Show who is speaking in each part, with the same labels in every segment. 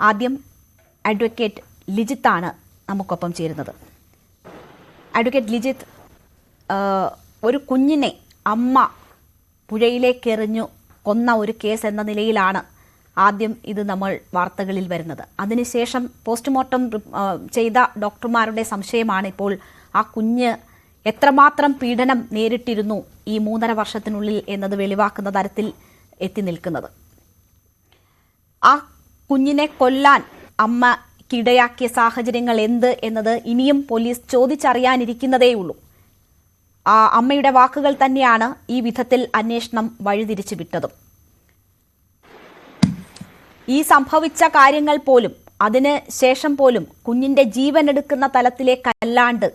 Speaker 1: ആദ്യം അഡ്വക്കേറ്റ് ലിജിത്താണ് നമുക്കൊപ്പം ചേരുന്നത്. അഡ്വക്കേറ്റ് ലിജിത്ത് ഒരു കുഞ്ഞിനെ അമ്മ പുഴയിലേക്ക് എറിഞ്ഞു കൊന്ന ഒരു കേസ് എന്ന നിലയിലാണ് ആദ്യം ഇത് നമ്മൾ വാർത്തകളിൽ വരുന്നത്. അതിനുശേഷം പോസ്റ്റ്മോർട്ടം ചെയ്ത ഡോക്ടർമാരുടെ സംശയമാണ് ഇപ്പോൾ ആ കുഞ്ഞ് എത്രമാത്രം പീഡനം നേരിട്ടിരുന്നു ഈ മൂന്നര വർഷത്തിനുള്ളിൽ എന്നത് വെളിവാക്കുന്ന തരത്തിൽ എത്തി നിൽക്കുന്നത്. ആ കുഞ്ഞിനെ കൊല്ലാൻ അമ്മ കിടയാക്കിയ സാഹചര്യങ്ങൾ എന്ത് എന്നത് ഇനിയും പോലീസ് ചോദിച്ചറിയാനിരിക്കുന്നതേയുള്ളൂ. ആ അമ്മയുടെ വാക്കുകൾ തന്നെയാണ് ഈ വിധത്തിൽ അന്വേഷണം വഴിതിരിച്ചു വിട്ടതും ഈ സംഭവിച്ച കാര്യങ്ങൾ പോലും അതിന് ശേഷം പോലും കുഞ്ഞിന്റെ ജീവൻ എടുക്കുന്ന തലത്തിലേക്കല്ലാണ്ട്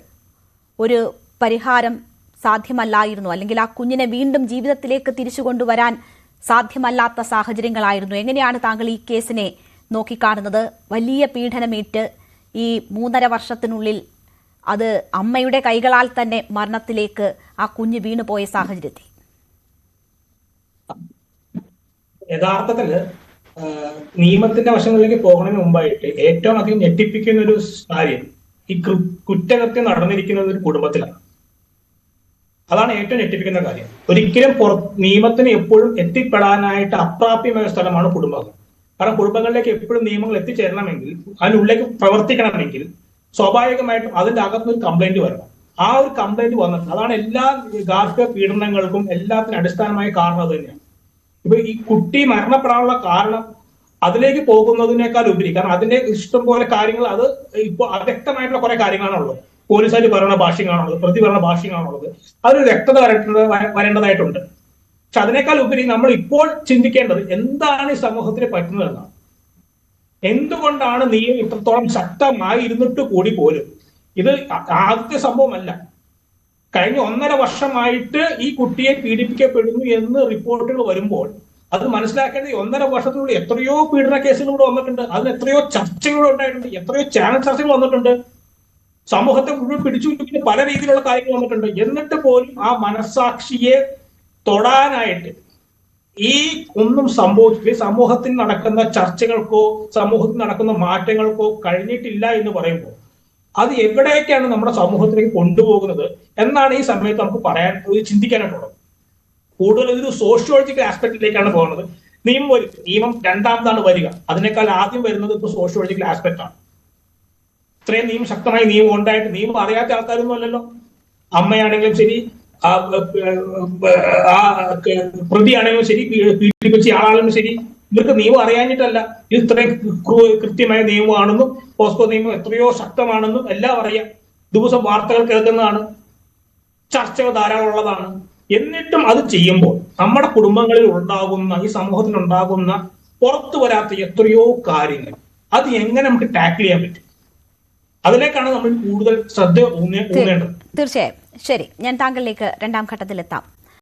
Speaker 1: ഒരു പരിഹാരം സാധ്യമല്ലായിരുന്നു. അല്ലെങ്കിൽ ആ കുഞ്ഞിനെ വീണ്ടും ജീവിതത്തിലേക്ക് തിരിച്ചു കൊണ്ടുവരാൻ സാധ്യമല്ലാത്ത സാഹചര്യങ്ങളായിരുന്നു. എങ്ങനെയാണ് താങ്കൾ ഈ കേസിനെ നോക്കിക്കാണുന്നത്? വലിയ പീഡനമേറ്റ് ഈ മൂന്നര വർഷത്തിനുള്ളിൽ അത് അമ്മയുടെ കൈകളാൽ തന്നെ മരണത്തിലേക്ക് ആ കുഞ്ഞ് വീണുപോയ സാഹചര്യത്തെ
Speaker 2: യഥാർത്ഥത്തിൽ ആ, നിയമത്തിന്റെ വശങ്ങളിലേക്ക് പോകുന്നതിന് മുമ്പായിട്ട് ഏറ്റവും അധികം ഞെട്ടിപ്പിക്കുന്ന ഒരു കാര്യം ഈ കുറ്റകൃത്യം നടന്നിരിക്കുന്നത് ഒരു കുടുംബത്തിലാണ്. അതാണ് ഏറ്റവും ഞെട്ടിപ്പിക്കുന്ന കാര്യം. ഒരിക്കലും നിയമത്തിന് എപ്പോഴും എത്തിപ്പെടാനായിട്ട് അപ്രാപ്യമായ സ്ഥലമാണ് കുടുംബം. കാരണം കുടുംബങ്ങളിലേക്ക് എപ്പോഴും നിയമങ്ങൾ എത്തിച്ചേരണമെങ്കിൽ അതിനുള്ളിലേക്ക് പ്രവർത്തിക്കണമെങ്കിൽ സ്വാഭാവികമായിട്ടും അതിന്റെ ഒരു കംപ്ലൈന്റ് വരണം. ആ ഒരു കംപ്ലൈന്റ് വന്നിട്ട് അതാണ് എല്ലാ ഗാർഹിക പീഡനങ്ങൾക്കും എല്ലാത്തിനും അടിസ്ഥാനമായ കാരണം അത് തന്നെയാണ്. ഇപ്പൊ ഈ കുട്ടി മരണപ്പെടാനുള്ള കാരണം അതിലേക്ക് പോകുന്നതിനേക്കാൾ ഉപരി കാരണം അതിന്റെ ഇഷ്ടം പോലെ കാര്യങ്ങൾ അത് ഇപ്പൊ അവ്യക്തമായിട്ടുള്ള കുറെ കാര്യങ്ങളാണുള്ളത്. പോലീസുകാർ പറയുന്ന ഭാഷ്യങ്ങളാണുള്ളത് പ്രതി പറയുന്ന ഭാഷ്യങ്ങളാണുള്ളത് അതൊരു വ്യക്തത വരേണ്ടത് വരേണ്ടതായിട്ടുണ്ട്. പക്ഷെ അതിനേക്കാൾ ഉപരി നമ്മൾ ഇപ്പോൾ ചിന്തിക്കേണ്ടത് എന്താണ് ഈ സമൂഹത്തിന് പറ്റുന്നതെന്നാണ്. എന്തുകൊണ്ടാണ് നിയമം ഇത്രത്തോളം ശക്തമായി ഇരുന്നിട്ട് കൂടി പോലും? ഇത് ആദ്യത്തെ സംഭവമല്ല. കഴിഞ്ഞ ഒന്നര വർഷമായിട്ട് ഈ കുട്ടിയെ പീഡിപ്പിക്കപ്പെടുന്നു എന്ന് റിപ്പോർട്ടുകൾ വരുമ്പോൾ അത് മനസ്സിലാക്കേണ്ടത് ഒന്നര വർഷത്തിനുള്ളിൽ എത്രയോ പീഡന കേസുകൾ ഇവിടെ വന്നിട്ടുണ്ട്. അതിന് എത്രയോ ചർച്ചകൾ ഉണ്ടായിട്ടുണ്ട്. എത്രയോ ചാനൽ ചർച്ചകൾ വന്നിട്ടുണ്ട്. സമൂഹത്തെ മുഴുവൻ പിടിച്ചു വെക്കുന്ന പല രീതിയിലുള്ള കാര്യങ്ങൾ വന്നിട്ടുണ്ട്. എന്നിട്ട് പോലും ആ മനസാക്ഷിയെ തൊടാനായിട്ട് ഈ ഒന്നും സംഭവിച്ചില്ല സമൂഹത്തിൽ നടക്കുന്ന ചർച്ചകൾക്കോ സമൂഹത്തിൽ നടക്കുന്ന മാറ്റങ്ങൾക്കോ കഴിഞ്ഞിട്ടില്ല എന്ന് പറയുമ്പോൾ അത് എവിടേക്കാണ് നമ്മുടെ സമൂഹത്തിലേക്ക് കൊണ്ടുപോകുന്നത് എന്നാണ് ഈ സമയത്ത് നമുക്ക് പറയാൻ ചിന്തിക്കാനായിട്ടുള്ളത്. കൂടുതൽ ഇതൊരു സോഷ്യോളജിക്കൽ ആസ്പെക്റ്റിലേക്കാണ് പോകുന്നത്. നിയമം നിയമം രണ്ടാമതാണ് വരിക. അതിനേക്കാൾ ആദ്യം വരുന്നത് ഇപ്പൊ സോഷ്യോളജിക്കൽ ആസ്പെക്ട് ആണ്. ഇത്രയും നിയമം ശക്തമായ നിയമം ഉണ്ടായിട്ട് നിയമം അറിയാത്ത ആൾക്കാരൊന്നും അല്ലല്ലോ. അമ്മയാണെങ്കിലും ശരി ആ, പ്രതിയാണെങ്കിലും ശരി പീഡിപ്പിച്ച ആളാണെങ്കിലും ശരി ഇവർക്ക് നിയമം അറിയാഞ്ഞിട്ടല്ല. ഇത് ഇത്രയും കൃത്യമായ നിയമമാണെന്നും പോസ്കോ നിയമം എത്രയോ ശക്തമാണെന്നും എല്ലാം അറിയാം. ദിവസം വാർത്തകൾ കേൾക്കുന്നതാണ്. ചർച്ചകൾ ധാരാളം ഉള്ളതാണ്. എന്നിട്ടും അത് ചെയ്യുമ്പോൾ നമ്മുടെ കുടുംബങ്ങളിൽ ഉണ്ടാകുന്ന ഈ സമൂഹത്തിൽ ഉണ്ടാകുന്ന പുറത്തു വരാത്ത എത്രയോ കാര്യങ്ങൾ അത് എങ്ങനെ നമുക്ക് ടാക്കിൾ ചെയ്യാൻ പറ്റും? അതിലേക്കാണ് നമ്മൾ കൂടുതൽ ശ്രദ്ധ ഊന്നേ- ഊന്നേണ്ടത്.
Speaker 1: തീർച്ചയായും. ശരി ഞാൻ താങ്കളിലേക്ക് രണ്ടാം ഘട്ടത്തിലെത്താം.